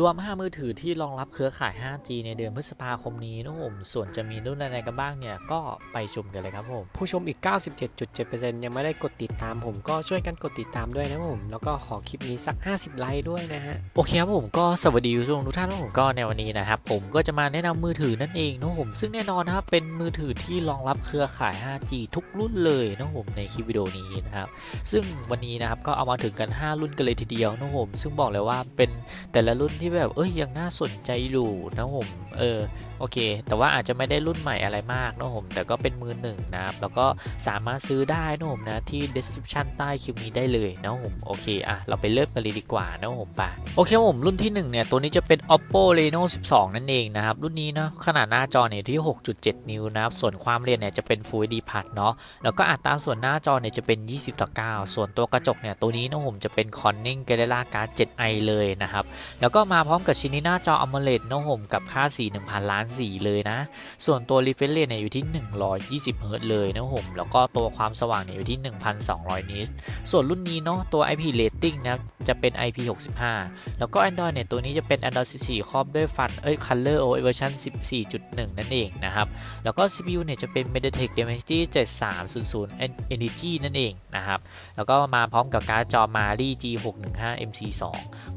รวม 5 มือถือที่รองรับเครือข่าย 5G ในเดือนพฤษภาคมนี้นะครับผมส่วนจะมีรุ่นอะไรกันบ้างเนี่ย ก็ไปชมกันเลยครับผม ผู้ชมอีก 97.7%ยังไม่ได้กดติดตามผมก็ช่วยกันกดติดตามด้วยนะผม แล้วก็ขอคลิปนี้สัก 50 ไลค์ด้วยนะฮะ โอเคครับผมก็สวัสดีผู้ชมทุกท่านนะครับผมก็ในวันนี้นะครับ ผมก็จะมาแนะนำมือถือนั่นเองนะครับผมซึ่งแน่นอนนะครับเป็นมือถือที่รองรับเครือข่าย 5G ทุกรุ่นเลยนะครับผมในคลิปวิดีโอนี้นะครับซึ่งวันนี้นะครับก็เอามาถึงกัน 5 รุ่นกันเลยทีเดียวนะครับผมซึ่งบอกเลยว่าเป็นแต่ละรุ่นที่แบบเอ้ยยังน่าสนใจอยู่นะผมเออโอเค แต่ว่าอาจจะไม่ได้รุ่นใหม่อะไรมากนะผมแต่ก็เป็นมือหนึ่งนะครับแล้วก็สามารถซื้อได้นะผมนะที่ description ใต้คลิปนี้ได้เลยนะผมโอเคอะเราไปเริ่มกันเลยดีกว่านะผมไปโอเคผมรุ่นที่หนึ่งเนี่ย ตัวนี้จะเป็น oppo reno 12 นั่นเองนะครับ รุ่นนี้เนาะขนาดหน้าจอเนี่ยที่ 6.7 นิ้วนะครับ ส่วนความเรียนเนี่ยจะเป็น full hd plus เนาะแล้วก็อัตราส่วนหน้าจอเนี่ยจะเป็น 20ต่อ9ส่วนตัวกระจกเนี่ยตัวนี้นะผมจะเป็น Corning Gorilla Glass 7i เลยนะครับแล้วก็มาาพร้อมกับชิ้นนี้หน้าจอ AMOLED นะผมกับค่าสี1,000 ล้านสีเลยนะ ส่วนตัว refresh rate เนี่ยอยู่ที่ 120 Hz เลยนะผมแล้วก็ตัวความสว่างเนี่ยอยู่ที่ 1,200 นิตส่วนรุ่นนี้เนาะตัว IP rating นะจะเป็น IP65 แล้วก็ Android เนี่ยตัวนี้จะเป็น Android 14 ครอบด้วยฟันเอ้ย Color OS เวอร์ชัน14.1 นั่นเองนะครับ แล้วก็ CPU เนี่ยจะเป็น MediaTek Dimensity 7300 Energy นั่นเองนะครับ แล้วก็มาพร้อมกับการ์ดจอ Mali G615 MC2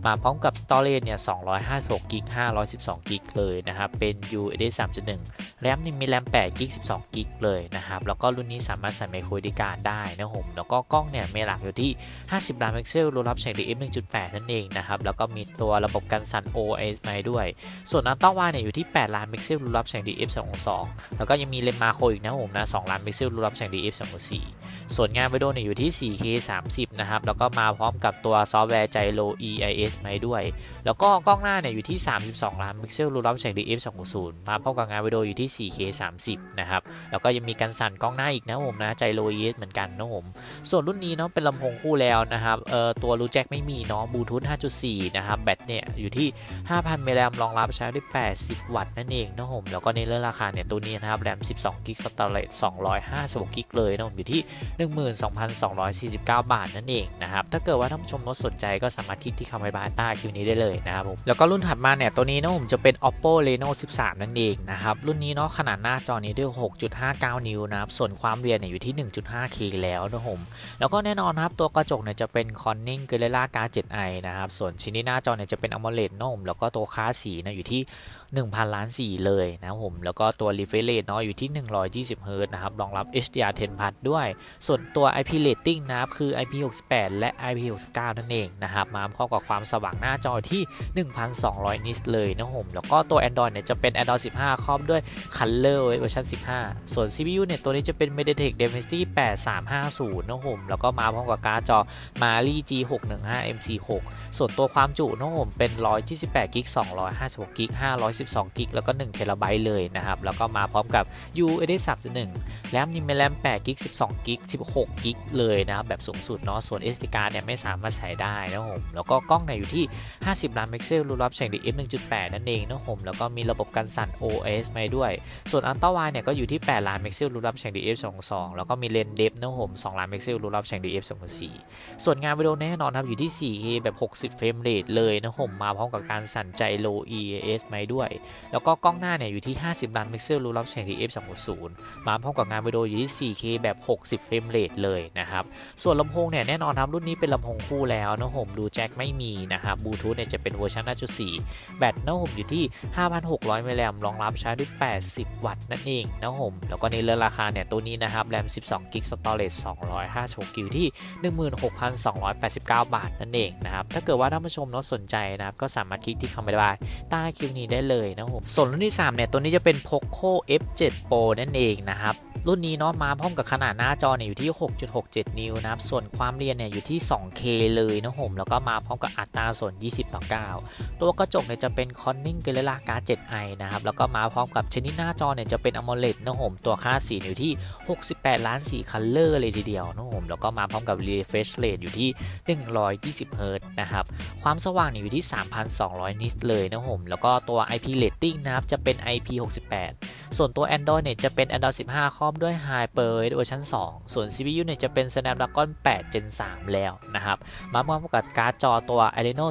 มาพร้อมกับ Storage เนี่ย256 g b 512 g b เลยนะครับ เป็น USD 3.1 แรมนี่มีแรม8 g b 12 g b เลยนะครับ แล้วก็รุ่นนี้สามารถใส่ไมโครดีการได้นะผมแล้วก็กล้องเนี่ยมีหลักอยู่ที่ 50 ล้านพิกเซลรวมรับแสง DF 1.8 นั่นเองนะครับ แล้วก็มีตัวระบบกันสั่น OIS มาด้วย ส่วนอัลตร้าไวด์เนี่ยอยู่ที่ 8 ล้านพิกเซลรวมรับแสง DF 2.2 แล้วก็ยังมีเลนมาโครอีกนะผมนะ 2 ล้านพิกเซลรวมรับแสง DF 2.4 ส่วนงานวิดีโอเนี่ยอยู่ที่ 4K 30 นะครับ แล้วก็มาพร้อมกับตัวซอฟต์แวร์ Gyro EIS มาด้วย แล้วก็กล้องหน้าเนี่ยอยู่ที่ 32 ล้านพิกเซลรวมรับแสง DF 2.0 มาพร้อมกับงานวิดีโออยู่ที่ 4K 30 นะครับ แล้วก็ยังมีการสั่นกล้องหน้าอีกนะผมนะ Gyro EIS เหมือนกันนะผม ส่วนรุ่นนี้เนาะเป็นลำโพงคู่แล้วนะครับเอ่อตัวรูแจ็คไม่มีเนาะบลูทูธ5.4 นะครับ แบตเนี่ยอยู่ที่ 5,000มิลลิแอมรองรับใช้ได้ 80 วัตต์นั่นเองนะผมแล้วก็ในเรื่องราคาเนี่ยตัวนี้นะครับแรม 12กิกสตอเรจ256กิกเลยนะผมอยู่ที่ 12,249 บาทนั่นเองนะครับถ้าเกิดว่าท่านผู้ชมรถสนใจก็สามารถคลิกที่คำอธิบายใต้คลิปนี้ได้เลยนะครับผมแล้วก็รุ่นถัดมาเนี่ยตัวนี้นะผมจะเป็น oppo reno 13 นั่นเองนะครับรุ่นนี้เนาะขนาดหน้าจอนี้ด้วย 6.59 นิ้วนะครับ ส่วนความเรียนเนี่ยอยู่ที่ 1.5K แล้วนะผมแล้วก็แน่นอนนะครับ ตัวกระจกเนี่ยจะเป็น Corning Gorilla Glass 7i นะครับ ส่วนชิ้นที่หน้าจอเนี่ยจะเป็น AMOLED นะผมแล้วก็ตัวค่าสีนะอยู่ที่1,000 ล้านสีเลยนะครับผมแล้วก็ตัว refresh rate เนาะอยู่ที่ 120 Hz นะครับรองรับ HDR10 Plus ด้วย ส่วนตัว IP rating นะครับคือ IP68 และ IP69 นั่นเองนะครับมาพร้อมกับความสว่างหน้าจอที่ 1,200 นิตเลยนะครับผมแล้วก็ตัว Android เนี่ยจะเป็น Android 15 ครอบด้วย Color OS เวอร์ชัน15 ส่วน CPU เนี่ย ตัวนี้จะเป็น MediaTek Dimensity 8350นะผมแล้วก็มาพร้อมกับการ์ดจอ Mali G615 MC6 ส่วนตัวความจุนะผมเป็น 128 g b 256 g b 512 g b แล้วก็1เทราไบต์เลยนะครับ แล้วก็มาพร้อมกับ USD 3.1 แรมนี่เป็นแรม8 g b 12 g b 16 g b เลยนะครับ แบบสูงสุดเนาะ ส่วน SD card เนี่ยไม่สามารถใส่ได้นะผมแล้วก็กล้องเนี่ยอยู่ที่ 50 ล้านพิกเซลรวมรับแสง DF 1.8นั่นเองนะผมแล้วก็มีระบบกันสั่น OS มาด้วยส่วนอัลต้าวด์เนี่ยก็อยู่ที่ 8 ล้านพิกเซลรวมรับแสง DF 2.2 แล้วก็มีเลนส์เดฟนะครับผม2ล้านพิกเซลรวมรับแสง DF 2.4 ส่วนงานวิดีโอแน่นอนครับอยู่ที่ 4K แบบ 60 เฟรมเรทเลยนะผมมาพร้อมกับการสั่นใจ Low EAS มด้วย แล้วก็กล้องหน้าเนี่ยอยู่ที่ 50 ล้านพิกเซลรวมรับแสง DF 2.0มาพร้อมกับงานวิดีโออยู่ที่ 4K แบบ 60 เฟรมเรทเลยนะครับ ส่วนลำโพงเนี่ยแน่นอนครับรุ่นนี้เป็นลำโพงคู่แล้วนะผมดูแจ็คไม่มีนะครับบลูทูธเนี่ยจะเป็นเวอร์ชัน5.4แบตนะผมอยู่ที่ 5,600มิลลิแอมรองรับใช้ด้วย80วัตต์นั่นเองนะผมแล้วก็ในเรื่องราคาเนี่ยตัวนี้นะครับแรม 12 g b storage 256 g b ที่ 16,289 บาทนั่นเองนะครับถ้าเกิดว่าท่านผู้ชมเนาะสนใจนะครับก็สามารถคลิกที่คำอธิบายใต้คลิปนี้ได้เลยนะผมส่วนรุ่นที่3เนี่ยตัวนี้จะเป็น Poco F7 Pro นั่นเองนะครับรุ่นนี้เนาะมาพร้อมกับขนาดหน้าจอเนี่ยอยู่ที่ 6.67 นิ้วนะครับ ส่วนความเรียนเนี่ยอยู่ที่ 2K เลยนะผมแล้วก็มาพร้อมกับอัตราส่วน 20 ต่อ 9 ตัวกระจกเนี่ยจะเป็น Corning Gorilla Glass 7i นะครับ แล้วก็มาพร้อมกับชนิดหน้าจอเนี่ยจะเป็น AMOLED นะผมตัวค่าสีอยู่ที่ 68 ล้านสีคัลเลอร์เลยทีเดียวนะผมแล้วก็มาพร้อมกับ refresh rate อยู่ที่ 120 Hz นะครับ ความสว่างอยู่ที่ 3,200 นิตเลยนะผมแล้วก็ตัว IP rating นะครับจะเป็น IP68 ส่วนตัว Android เนี่ยจะเป็น Android 15 ครอบด้วย HyperOS เวอร์ชัน2 ส่วน CPU เนี่ยจะเป็น Snapdragon 8 Gen 3 แล้วนะครับมาพร้อมกับการ์ดจอตัว Adreno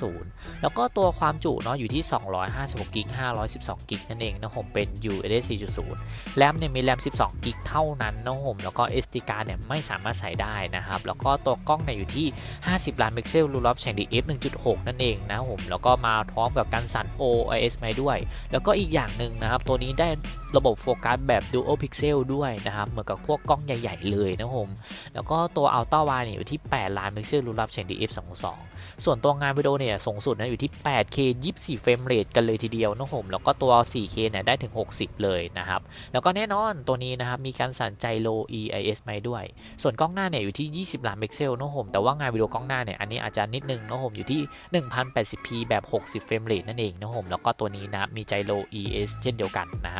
750 แล้วก็ตัวความจุเนาะอยู่ที่ 256กิก512กิกนั่นเองนะผมเป็น USS 4.0 แรมเนี่ยมีแรม 12กิกเท่านั้นนะผมแล้วก็ SD card เนี่ยไม่สามารถใส่ได้นะครับแล้วก็ตัวกล้องเนี่ยอยู่ที่ 50 ล้านพิกเซลรูรับแสงดี f 1.6 นั่นเองนะผมแล้วก็มาพร้อมกับการสั่น OIS มาด้วย แล้วก็อีกอย่างหนึ่งนะครับตัวนี้ได้ระบบโฟกัสแบบ Dual Pixel ด้วยนะครับ เหมือนกับพวกกล้องใหญ่ ๆ เลยนะผมแล้วก็ตัว Ultra Wide เนี่ยอยู่ที่ 8 ล้านพิกเซลรูรับแสงดี f 2.2 ส่วนตัวงานวิดีโอเนี่ยสูงสุดนะอยู่ที่ 8K 24เฟรมเรทกันเลยทีเดียวนะผมแล้วก็ตัว 4K เนี่ยได้ถึง 60 เลยนะครับ แล้วก็แน่นอนตัวนี้นะครับ มีการสั่นใจ Low EIS มาด้วย ส่วนกล้องหน้าเนี่ยอยู่ที่ 20 ล้านพิกเซลนะผมแต่ว่างานวิดีโอกล้องหน้าเนี่ยอันนี้อาจจะนิดนึงนะผมอยู่ที่ 1080p แบบ 60เฟรมเรทนั่นเองนะผมแล้วก็ตัวนี้นะมีใจ Low EIS เช่นเดียวกันนะครับ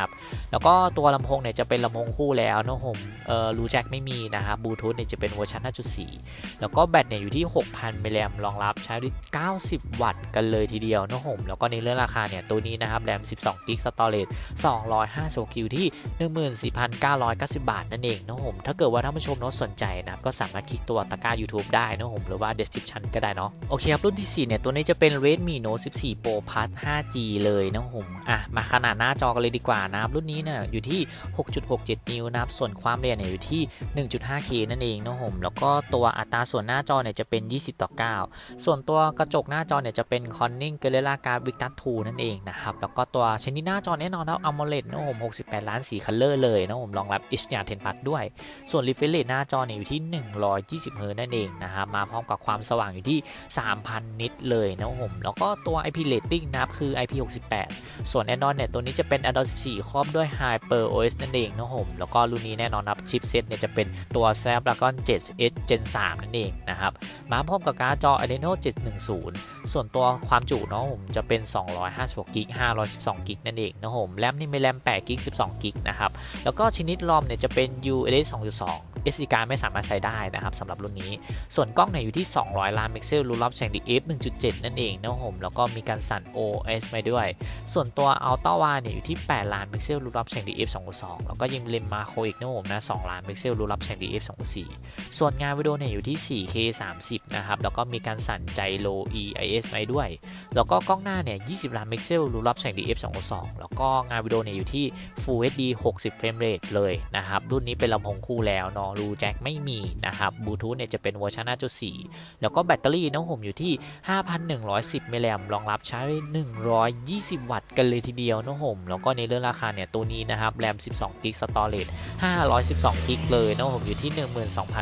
แล้วก็ตัวลำโพงเนี่ยจะเป็นลำโพงคู่แล้วนะผมเอ่อรูแจ็คไม่มีนะครับบลูทูธเนี่ยจะเป็นเวอร์ชัน5.4 แล้วก็แบตเนี่ยอยู่ที่ 6,000มิลลิแอมรองรับใช้ได้90 วัตต์กันเลยทีเดียวนะผมแล้วก็ในเรื่องราคาเนี่ยตัวนี้นะครับแรม12กิกสตอเรจ250คิวที่ 14,990 บาทนั่นเองนะผมถ้าเกิดว่าท่านผู้ชมเนาะสนใจนะก็สามารถคลิกตัวตะกร้า YouTube ได้นะผมหรือว่า description ก็ได้เนาะโอเคครับรุ่นที่ 4 เนี่ย ตัวนี้จะเป็น Redmi Note 14 Pro Plus 5G เลยนะผมอะมาขนาดหน้าจอกันเลยดีกว่านะครับรุ่นนี้เนี่ยอยู่ที่ 6.67 นิ้วนะครับ ส่วนความเร็วเนี่ยอยู่ที่ 1.5K นั่นเองนะผมแล้วก็ตัวอัตราส่วนหน้าจอเนี่ยจะเป็น 20 ต่อ 9 ส่วนตัวกระจกหน้าจอเนี่ยจะเป็น Corning Gorilla Glass Victus 2นั่นเองนะครับ แล้วก็ตัวชนิดหน้าจอแน่นอนแล้ว AMOLED นะผม68 ล้านสีคัลเลอร์เลยนะผมรองรับ HDR 10 Plus ด้วย ส่วน refresh rate หน้าจอเนี่ยอยู่ที่ 120 Hz นั่นเองนะครับ มาพร้อมกับความสว่างอยู่ที่ 3,000 นิตเลยนะผมแล้วก็ตัว IP rating นะครับคือ IP68 ส่วน Android เนี่ยตัวนี้จะเป็น Android 14ครอบด้วย HyperOS นั่นเองนะผมแล้วก็รุ่นนี้แน่นอนครับชิปเซตเนี่ยจะเป็นตัว Snapdragon 7 Gen 3 นั่นเองนะครับมาพร้อมกับการ์ดจอ Adreno 710 ส่วนตัวความจุเนาะผมจะเป็น 256กิก512กิกนั่นเองนะผมแรมนี่มีแรม8กิก12กิกนะครับแล้วก็ชนิดรอมเนี่ยจะเป็น UHD 2.2 SD card ไม่สามารถใช้ได้นะครับสำหรับรุ่นนี้ ส่วนกล้องเนี่ยอยู่ที่ 200 ล้านพิกเซลรูรับแสงดี f 1.7 นั่นเองนะผมแล้วก็มีการสั่น OS มาด้วย ส่วนตัว Ultra Wide เนี่ยอยู่ที่ 8 ล้านพิกเซลรูรับแสงดี f 2.2 แล้วก็ยังเลนมาโคอีกนะผมนะ 2 ล้านพิกเซลรูรับแสงดี f 2.4 ส่วนงานวิดีโอเนี่ยอยู่ที่ 4K 30 นะครับแล้วก็มีการสั่นใจ Low EIS มาด้วย แล้วก็กล้องหน้าเนี่ย 20 ล้านพิกเซลรูรับแสงดี f 2.2 แล้วก็งานวิดีโอเนี่ยอยู่ที่ Full HD 60 เฟรมเรทเลยนะครับรุ่นนี้เป็นลำโพงคู่แล้วเนาะรูแจ็คไม่มีนะครับบลูทูธเนี่ยจะเป็นเวอร์ชัน5.4 แล้วก็แบตเตอรี่นะผมอยู่ที่ 5,110มิลลิแอมรองรับใช้ได้120 วัตต์กันเลยทีเดียวนะผมแล้วก็ในเรื่องราคาเนี่ยตัวนี้นะครับแรม 12 กิกสตอเรจ512 กิกเลยนะผมอยู่ที่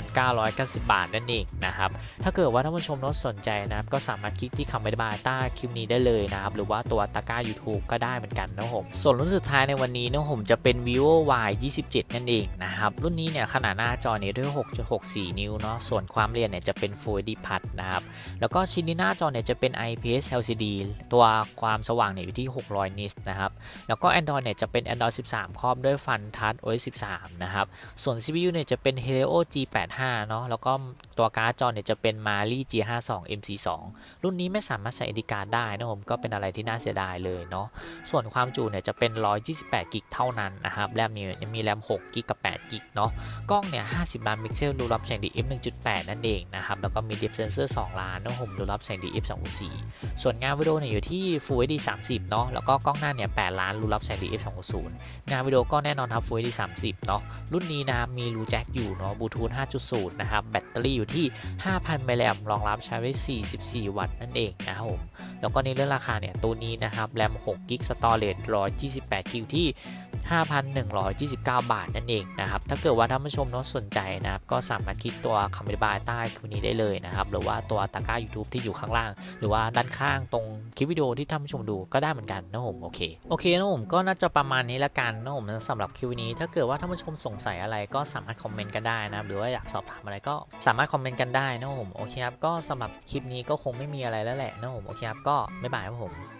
12,990 บาทนั่นเองนะครับถ้าเกิดว่าท่านผู้ชมน้อสนใจนะครับก็สามารถคลิกที่คำอธิบายใต้คลิปนี้ได้เลยนะครับหรือว่าตัวตะก้า YouTube ก็ได้เหมือนกันนะผมส่วนรุ่นสุดท้ายในวันนี้นะผมจะเป็น vivo y 27 นั่นเองนะครับรุ่นนี้เนี่ยขนาดหน้าจอเนี่ยด้วย 6.64 นิ้วเนาะ ส่วนความเรียนเนี่ยจะเป็น Full HD Plus นะครับ แล้วก็ชิ้นหน้าจอเนี่ยจะเป็น IPS LCD ตัวความสว่างเนี่ยอยู่ที่ 600 นิตนะครับ แล้วก็ Android เนี่ยจะเป็น Android 13 ครอบด้วยฟันทัช OS 13 นะครับ ส่วน CPU เนี่ยจะเป็น Helio G85 เนาะ แล้วก็ ตัวการ์ดจอเนี่ยจะเป็น Mali G52 MC2 รุ่นนี้ไม่สามารถใส่ SD card ได้นะผมก็เป็นอะไรที่น่าเสียดายเลยเนาะส่วนความจุเนี่ยจะเป็น 128 กิกเท่านั้นนะครับแรมเนี่ยมีแรม 6 กิกกับ 8 กิกเนาะกล้องเนี่ย 50 ล้านพิกเซลรูรับแสงดี f 1.8 นั่นเองนะครับแล้วก็มี depth sensor 2 ล้านนะผมรูรับแสงดี f 2.4 ส่วนงานวิดีโอเนี่ยอยู่ที่ Full HD 30 เนาะแล้วก็กล้องหน้าเนี่ย 8 ล้านรูรับแสงดี f 2.0 งานวิดีโอก็แน่นอนครับ Full HD 30 เนาะรุ่นนี้นะครับมีรูแจ็คอยู่เนาะบลูทูธ5.0 นะครับแบตเตอรี่อยู่ที่ 5,000มิลลิแอมรองรับใช้ได้44 วัตต์นั่นเองนะครับผมแล้วก็ในเรื่องราคาเนี่ยตัวนี้นะครับแรม6กิกสตอเรจ128กิวที่ 5,129 บาทนั่นเองนะครับถ้าเกิดว่าท่านผู้ชมเนาะสนใจนะครับก็สามารถคลิกตัวคำอธิบายใต้คลิปนี้ได้เลยนะครับหรือว่าตัวตะกร้า YouTube ที่อยู่ข้างล่าง หรือว่าด้านข้างตรงคลิปวิดีโอที่ท่านผู้ชมดูก็ได้เหมือนกันนะผมโอเคโอเคนะผมก็น่าจะประมาณนี้ละกันนะผมสำหรับคลิปนี้ ถ้าเกิดว่าท่านผู้ชมสงสัยอะไรก็สามารถคอมเมนต์กันได้นะครับหรือว่าอยากสอบถามอะไรก็สามารถคอมเมนต์กันได้นะผมโอเคครับก็สำหรับคลิปนี้ก็คงไม่มีอะไรแล้วแหละนะผมโอเคครับก็บ๊ายบายครับผม